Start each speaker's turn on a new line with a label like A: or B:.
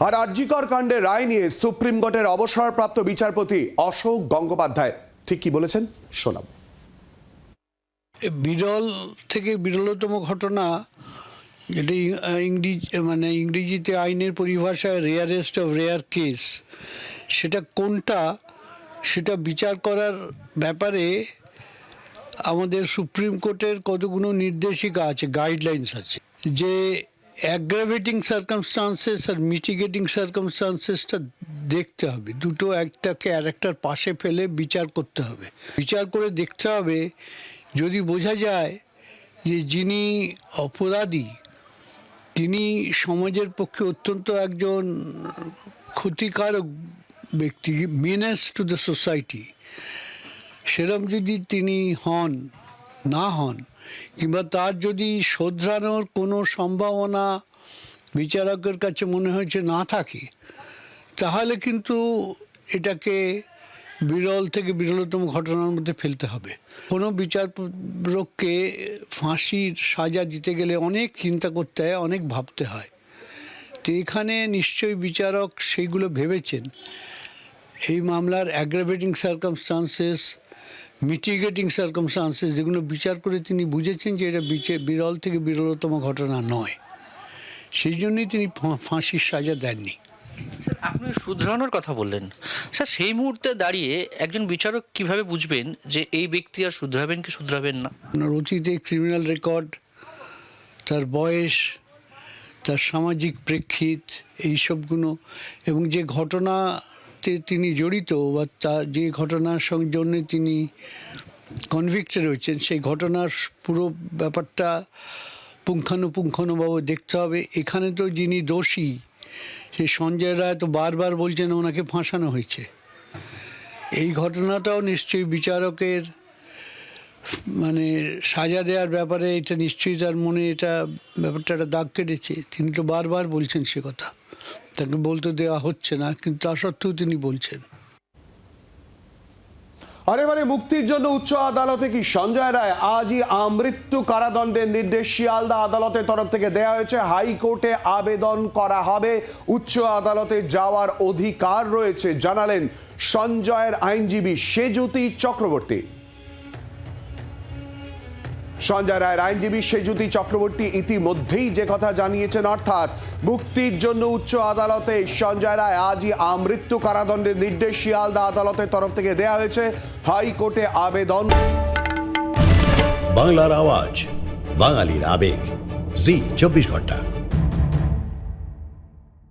A: আর আরজিকর কাণ্ডে রায় নিয়ে সুপ্রিম কোর্টের অবসরপ্রাপ্ত বিচারপতি অশোক গঙ্গোপাধ্যায়। ঠিক কি বলেছেন? শোনাব।
B: বিরল থেকে বিরলতম ঘটনা ইং- ইংরেজি মানে ইংরেজিতে আইনের পরিভাষায় রেয়ারেস্ট অফ রেয়ার কেস, সেটা কোনটা, সেটা বিচার করার ব্যাপারে আমাদের সুপ্রিম কোর্টের কতগুলো নির্দেশিকা আছে গাইডলাইন্স আছে, যে অ্যাগ্রাভেটিং সার্কামস্টান্সেস আর মিটিগেটিং সার্কামস্টান্সেসটা দেখতে হবে। দুটো একটাকে আর একটার পাশে ফেলে বিচার করতে হবে। বিচার করে দেখতে হবে, যদি বোঝা যায় যে যিনি অপরাধী, তিনি সমাজের পক্ষে অত্যন্ত একজন ক্ষতিকারক ব্যক্তি মিনেস টু দ্য সোসাইটি সেরম যদি তিনি হন না হন, কিংবা তার যদি শোধরানোর কোনো সম্ভাবনা বিচারকের কাছে মনে হয়েছে না থাকে, তাহলে কিন্তু এটাকে বিরল থেকে বিরলতম ঘটনার মধ্যে ফেলতে হবে। কোনো বিচারককে ফাঁসির সাজা দিতে গেলে অনেক চিন্তা করতে হয়, অনেক ভাবতে হয়। তো এখানে নিশ্চয়ই বিচারক সেইগুলো ভেবেছেন। এই মামলার অ্যাগ্রাভেটিং সার্কামস্টান্সেস মিটিগেটিং সার্কামস্টান্সেস যেগুলো বিচার করে তিনি বুঝেছেন যে এটা বিচে- বিরল থেকে বিরলতম ঘটনা নয়। সেই জন্যই তিনি ফাঁসির সাজা দেননি।
C: আপনি শুধরানোর কথা বললেন। স্যার সেই মুহূর্তে দাঁড়িয়ে একজন বিচারক কীভাবে বুঝবেন যে এই ব্যক্তি আর শুধরাবেন কি শুধরাবেন না?
B: ওনার অতীতে ক্রিমিনাল রেকর্ড তার বয়স তার সামাজিক প্রেক্ষিত এইসবগুলো এবং যে ঘটনাতে তিনি জড়িত বা তা যে ঘটনার জন্য তিনি কনভিক্টেড হয়েছেন, সেই ঘটনার পুরো ব্যাপারটা পুঙ্খানুপুঙ্খানুভাবে দেখতে হবে। এখানে তো যিনি দোষী, সেই সঞ্জয় রায় তো বারবার বলছেন ওনাকে ফাঁসানো হয়েছে। এই ঘটনাটাও নিশ্চয়ই বিচারকের মানে সাজা দেওয়ার ব্যাপারে এটা নিশ্চয়ই তার মনে এটা ব্যাপারটা একটা দাগ কেটেছে। তিনি তো বারবার বলছেন সে কথা। তাকে বলতে দেওয়া হচ্ছে না, কিন্তু তা সত্ত্বেও তিনি বলছেন।
A: আর এবারে মুক্তির জন্য উচ্চ আদালতে কি সঞ্জয় রায়? আজই আমৃত্যু কারাদণ্ডের নির্দেশ শিয়ালদা আদালতের তরফ থেকে দেয়া হয়েছে। হাইকোর্টে আবেদন করা হবে। উচ্চ আদালতে যাওয়ার অধিকার রয়েছে, জানালেন সঞ্জয়ের আইনজীবী সেজুতি চক্রবর্তী। সঞ্জয় রায়ের আইনজীবী সেজুতি চক্রবর্তী ইতিমধ্যেই যে কথা জানিয়েছেন, অর্থাৎ মুক্তির জন্য উচ্চ আদালতে সঞ্জয় রায় আজই আমৃত্যু কারাদণ্ডের নির্দেশ শিয়ালদা আদালতের তরফ থেকে দেয়া হয়েছে। হাইকোর্টে আবেদন।
D: বাংলার আওয়াজ, বাঙালির আবেগ। জি, চব্বিশ ঘণ্টা।